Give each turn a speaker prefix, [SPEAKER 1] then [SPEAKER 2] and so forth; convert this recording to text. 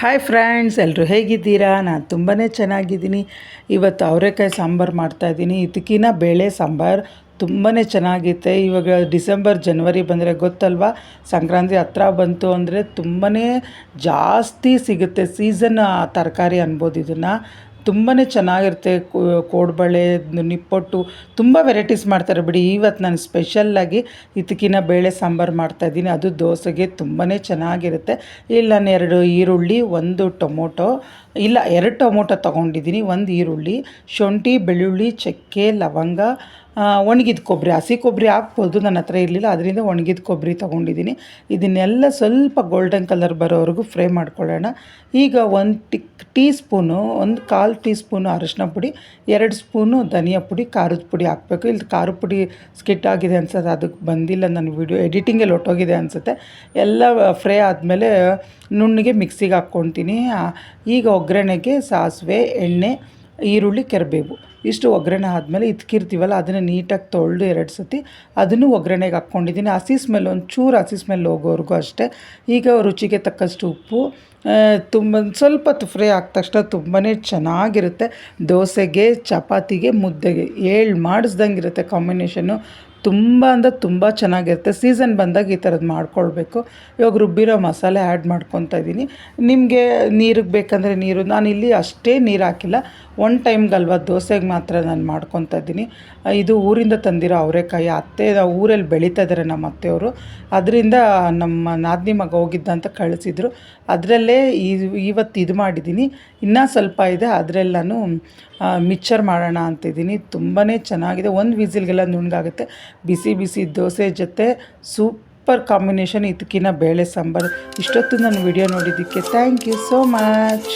[SPEAKER 1] Hi friends ಎಲ್ಲರೂ ಹೇಗಿದ್ದೀರಾ? ನಾನು ತುಂಬಾ ಚೆನ್ನಾಗಿದ್ದೀನಿ. ಇವತ್ತು ಅವರೆಕಾಯಿ ಸಾಂಬಾರು ಮಾಡ್ತಾಯಿದ್ದೀನಿ ಇದಕ್ಕಿನ ಬೇಳೆ ಸಾಂಬಾರು ತುಂಬಾ ಚೆನ್ನಾಗಿತ್ತೆ ಇವಾಗ ಡಿಸೆಂಬರ್, ಜನವರಿ ಬಂದರೆ ಗೊತ್ತಲ್ವಾ? ಸಂಕ್ರಾಂತಿ ಹತ್ರ ಬಂತು ಅಂದರೆ ತುಂಬಾ ಜಾಸ್ತಿ ಸಿಗುತ್ತೆ. ಸೀಸನ್ ತರಕಾರಿ ಅನ್ಬೋದು ಇದನ್ನು. ತುಂಬಾ ಚೆನ್ನಾಗಿರುತ್ತೆ ಕೋಡ್ಬಳೆ ನಿಪ್ಪಟ್ಟು ತುಂಬ ವೆರೈಟೀಸ್ ಮಾಡ್ತಾರೆ ಬಿಡಿ. ಇವತ್ತು ನಾನು ಸ್ಪೆಷಲ್ಲಾಗಿ ಇದಕ್ಕಿನ ಬೇಳೆ ಸಾಂಬಾರು ಮಾಡ್ತಾಯಿದ್ದೀನಿ ಅದು ದೋಸೆಗೆ ತುಂಬಾ ಚೆನ್ನಾಗಿರುತ್ತೆ. ಇಲ್ಲಿ ನಾನು ಎರಡು ಈರುಳ್ಳಿ, ಒಂದು ಟೊಮೊಟೊ, ಇಲ್ಲ, ಎರಡು ಟೊಮೊಟೊ ತೊಗೊಂಡಿದ್ದೀನಿ, ಒಂದು ಈರುಳ್ಳಿ, ಶುಂಠಿ, ಬೆಳ್ಳುಳ್ಳಿ, ಚಕ್ಕೆ, ಲವಂಗ ಒಣಗಿದ ಕೊಬ್ಬರಿ ಹಸಿ ಕೊಬ್ಬರಿ ಹಾಕ್ಬೋದು, ನನ್ನ ಹತ್ರ ಇರಲಿಲ್ಲ, ಅದರಿಂದ ಒಣಗಿದ ಕೊಬ್ಬರಿ ತೊಗೊಂಡಿದ್ದೀನಿ ಇದನ್ನೆಲ್ಲ ಸ್ವಲ್ಪ ಗೋಲ್ಡನ್ ಕಲರ್ ಬರೋವರೆಗೂ ಫ್ರೈ ಮಾಡ್ಕೊಳ್ಳೋಣ. ಈಗ ಒಂದು ಟಿಕ್ ಟೀ ಸ್ಪೂನು ಒಂದು ಕಾಲು ಟೀ ಸ್ಪೂನು ಅರಶಿನ ಪುಡಿ, ಎರಡು ಸ್ಪೂನು ಧನಿಯಾ ಪುಡಿ, ಖಾರದ ಪುಡಿ ಹಾಕಬೇಕು. ಇಲ್ಲಿ ಖಾರದ ಪುಡಿ ಸ್ಕಿಟ್ ಆಗಿದೆ ಅನ್ಸುತ್ತೆ ಅದಕ್ಕೆ ಬಂದಿಲ್ಲ ನನ್ನ ವಿಡಿಯೋ ಎಡಿಟಿಂಗಲ್ಲಿ ಹೊಟ್ಟೋಗಿದೆ ಅನಿಸುತ್ತೆ. ಎಲ್ಲ ಫ್ರೈ ಆದಮೇಲೆ ನುಣ್ಣಗೆ ಮಿಕ್ಸಿಗೆ ಹಾಕ್ಕೊತೀನಿ. ಈಗ ಒಗ್ಗರಣೆಗೆ ಸಾಸಿವೆ, ಎಣ್ಣೆ ಈರುಳ್ಳಿ ಕೆರಬೇವು. ಇಷ್ಟು ಒಗ್ಗರಣೆ ಆದಮೇಲೆ ಇದ್ಕಿರ್ತೀವಲ್ಲ ಅದನ್ನು ನೀಟಾಗಿ ತೊಳೆದು ಎರಡು ಸತಿ ಅದನ್ನು ಒಗ್ಗರಣೆಗೆ ಹಾಕ್ಕೊಂಡಿದ್ದೀನಿ ಹಸಿ ಸ್ಮೆಲ್ ಒಂದು ಚೂರು ಹಸಿ ಸ್ಮೆಲ್ ಹೋಗೋವರೆಗೂ ಅಷ್ಟೇ. ಈಗ ರುಚಿಗೆ ತಕ್ಕಷ್ಟು ಉಪ್ಪು ತುಂಬ, ಸ್ವಲ್ಪ ಫ್ರೈ ಆದ ತಕ್ಷಣ ತುಂಬಾ ಚೆನ್ನಾಗಿರುತ್ತೆ. ದೋಸೆಗೆ, ಚಪಾತಿಗೆ, ಮುದ್ದೆಗೆ, ಏಳು ಮಾಡಿಸ್ದಂಗೆ ಇರುತ್ತೆ ಕಾಂಬಿನೇಷನ್ನು. ತುಂಬ ಅಂದರೆ ತುಂಬ ಚೆನ್ನಾಗಿರುತ್ತೆ. ಸೀಸನ್ ಬಂದಾಗ ಈ ಥರದ್ದು ಮಾಡ್ಕೊಳ್ಬೇಕು. ಇವಾಗ ರುಬ್ಬಿರೋ ಮಸಾಲೆ ಆ್ಯಡ್ ಮಾಡ್ಕೊತಾ ಇದ್ದೀನಿ. ನಿಮಗೆ ನೀರಿಗೆ ಬೇಕಂದರೆ ನೀರು. ನಾನು ಇಲ್ಲಿ ಅಷ್ಟೇ ನೀರು ಹಾಕಿಲ್ಲ. ಒನ್ ಟೈಮ್ಗಲ್ವ ದೋಸೆಗೆ ಮಾತ್ರ ನಾನು ಮಾಡ್ಕೊತಾ ಇದ್ದೀನಿ. ಇದು ಊರಿಂದ ತಂದಿರೋ ಅವರೆಕಾಯಿ. ಅತ್ತೆ ಊರಲ್ಲಿ ಬೆಳೀತಾ ಇದ್ದಾರೆ ನಮ್ಮ ಅತ್ತೆಯವರು. ಅದರಿಂದ ನಮ್ಮ ನಾದಿನಿ ಮಗ ಹೋಗಿದ್ದ ಅಂತ ಕಳಿಸಿದ್ರು. ಅದರಲ್ಲೇ ಇವತ್ತು ಇದು ಮಾಡಿದ್ದೀನಿ. ಇನ್ನೂ ಸ್ವಲ್ಪ ಇದೆ. ಅದರಲ್ಲಿ ನಾನು ಮಿಕ್ಚರ್ ಮಾಡೋಣ ಅಂತಿದ್ದೀನಿ. ತುಂಬಾ ಚೆನ್ನಾಗಿದೆ. ಒಂದು ವಿಸಿಲ್ಗೆಲ್ಲ ನುಣ್ಣಗಾಗುತ್ತೆ. ಬಿಸಿ ಬಿಸಿ ದೋಸೆ ಜೊತೆ ಸೂಪರ್ ಕಾಂಬಿನೇಷನ್ ಇದಕ್ಕಿನ್ನ ಬೇಳೆ ಸಾಂಬಾರು. ಇಷ್ಟೊತ್ತು ನನ್ನ ವಿಡಿಯೋ ನೋಡಿದ್ದಕ್ಕೆ ಥ್ಯಾಂಕ್ ಯು ಸೋ ಮಚ್